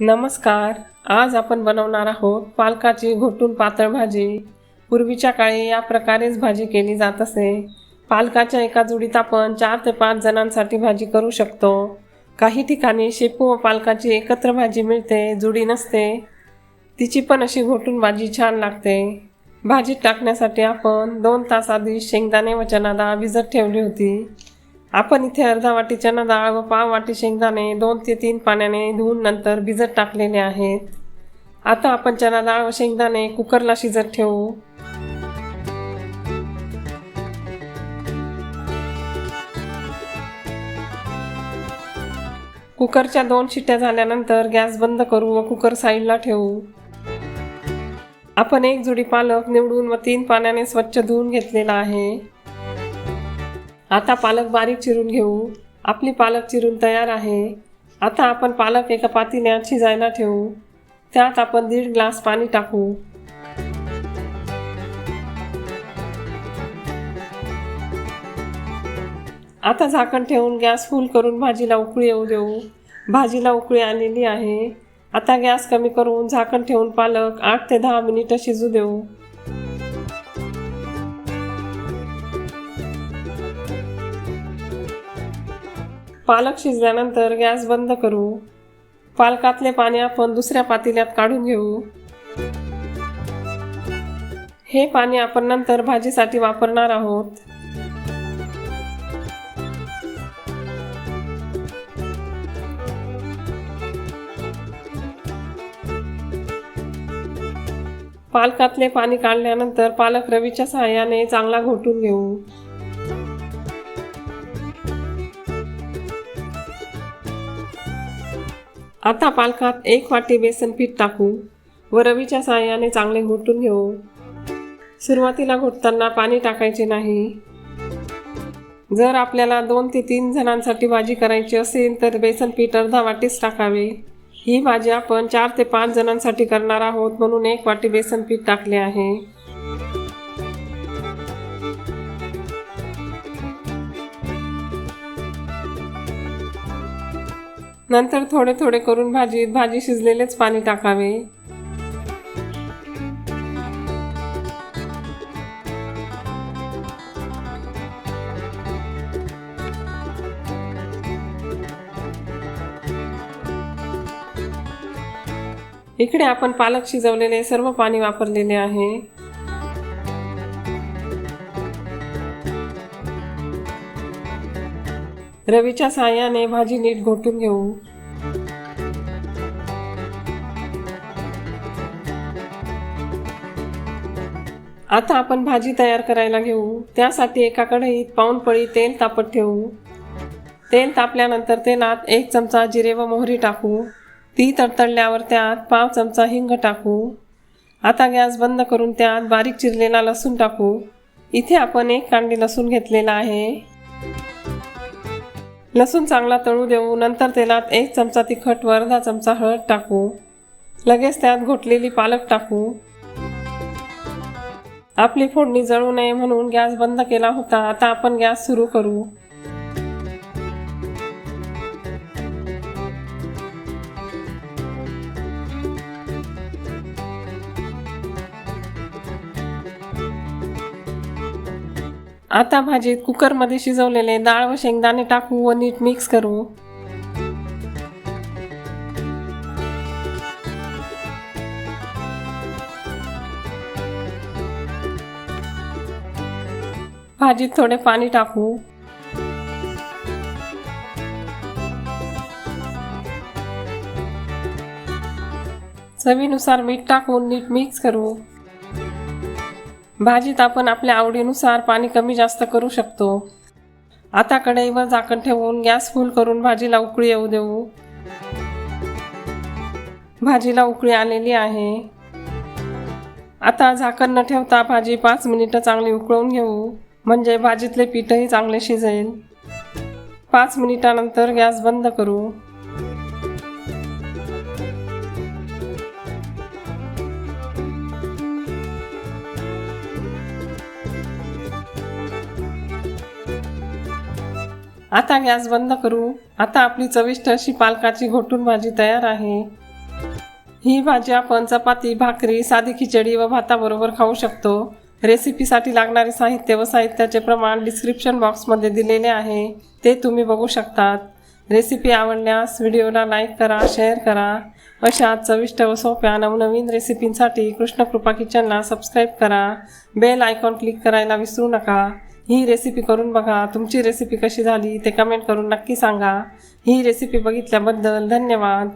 नमस्कार. आज आपण बनवणार आहोत पालकाची घोटून पातळ भाजी. पूर्वीच्या काळी या प्रकारेच भाजी केली जात असे. पालकाच्या एका जुडीत आपण चार ते पाच जणांसाठी भाजी करू शकतो. काही ठिकाणी शेपू व पालकाची एकत्र भाजी मिळते जुडी नसते. तिची पण अशी घोटून भाजी छान लागते. भाजीत टाकण्यासाठी आपण दोन तास आधी शेंगदाणे व चना डाळ भिजत ठेवली होती. आपण इथे अर्धा वाटी चना डाळ व पाव वाटी शेंगदाणे दोन ते तीन पाण्याने धुवून नंतर भिजत टाकलेले आहेत. आता आपण चना डाळ व शेंगदाणे कुकरला शिजत ठेवू. कुकरच्या दोन शिट्ट्या झाल्यानंतर गॅस बंद करू व कुकर साईडला ठेवू. आपण एक जुडी पालक निवडून व तीन पाण्याने स्वच्छ धुवून घेतलेला आहे. आता पालक बारीक चिरून घेऊ. आपली पालक चिरून तयार आहे. आता आपण पालक एका पातीन्यात शिजायला ठेवू. त्यात आपण दीड ग्लास पाणी टाकू. आता झाकण ठेवून गॅस फुल करून भाजीला उकळी येऊ देऊ. भाजीला उकळी आलेली आहे. आता गॅस कमी करून झाकण ठेवून पालक आठ ते दहा मिनिटं शिजू देऊ. पालक शिजल्यानंतर गॅस बंद करू. पालकातले पाणी आपण दुसऱ्या पातेल्यात काढून घेऊ. हे पाणी आपण नंतर भाजीसाठी वापरणार आहोत. पालकातले पाणी काढल्यानंतर पालक रवीच्या सहाय्याने चांगला घोटून घेऊ. आता पालकात एक वाटी बेसन पीठ टाकू व रवीच्या साहाय्याने चांगले घोटून घेऊ. सुरुवातीला घोटताना पाणी टाकायचे नाही. जर आपल्याला दोन ते तीन जणांसाठी भाजी करायची असेल तर बेसन पीठ अर्धा वाटीच टाकावे. ही भाजी आपण चार ते पाच जणांसाठी करणार आहोत म्हणून एक वाटी बेसन पीठ टाकले आहे. नंतर थोडे थोडे करून भाजीत भाजी शिजलेलेच पाणी टाकावे. इकडे आपण पालक शिजवलेले सर्व पाणी वापरलेले आहे. रवीच्या साह्याने भाजी नीट घोटून घेऊ. आता आपण भाजी तयार करायला घेऊ. त्यासाठी एका कढईत पाऊन पळी तेल तापत ठेवू. तेल तापल्यानंतर तेलात एक चमचा जिरे व मोहरी टाकू. ती तडतडल्यावर त्यात पाव चमचा हिंग टाकू. आता गॅस बंद करून त्यात बारीक चिरलेला लसूण टाकू. इथे आपण एक कांडी लसूण घेतलेला आहे. लसूण चांगला तळू देऊ नंतर तेलात एक चमचा तिखट व अर्धा चमचा हळद टाकू. लगेच त्यात घोटलेली पालक टाकू. आपली फोडणी जळू नये म्हणून गॅस बंद केला होता. आता आपण गॅस सुरू करू. आता भाजीत कुकरमध्ये शिजवलेले डाळ व शेंगदाणे टाकू व नीट मिक्स करू. भाजीत थोडे पाणी टाकू. चवीनुसार मीठ टाकून नीट मिक्स करू. भाजीत आपण आपल्या आवडीनुसार पाणी कमी जास्त करू शकतो. आता कढईवर झाकण ठेवून गॅस फुल करून भाजीला उकळी येऊ देऊ. भाजीला उकळी आलेली आहे. आता झाकण न ठेवता भाजी पाच मिनिटं चांगली उकळून घेऊ. म्हणजे भाजीतले पीठही चांगले शिजेल. पाच मिनिटानंतर गॅस बंद करू. आता गॅस बंद करू. आता आपली चविष्ट अशी पालकाची घोटून भाजी तयार आहे. ही भाजी आपण चपाती भाकरी साधी खिचडी व भाताबरोबर खाऊ शकतो. रेसिपीसाठी लागणारे साहित्य व साहित्याचे प्रमाण डिस्क्रिप्शन बॉक्समध्ये दिलेले आहे. ते तुम्ही बघू शकतात. रेसिपी आवडल्यास व्हिडिओला लाईक करा शेअर करा. अशा चविष्ट व सोप्या नवनवीन रेसिपींसाठी कृष्णकृपा किचनला सबस्क्राईब करा. बेल आयकॉन क्लिक करायला विसरू नका. ही रेसिपी करून बघा. तुमची रेसिपी कशी झाली ते कमेंट करून नक्की सांगा. ही रेसिपी बघितल्याबद्दल धन्यवाद.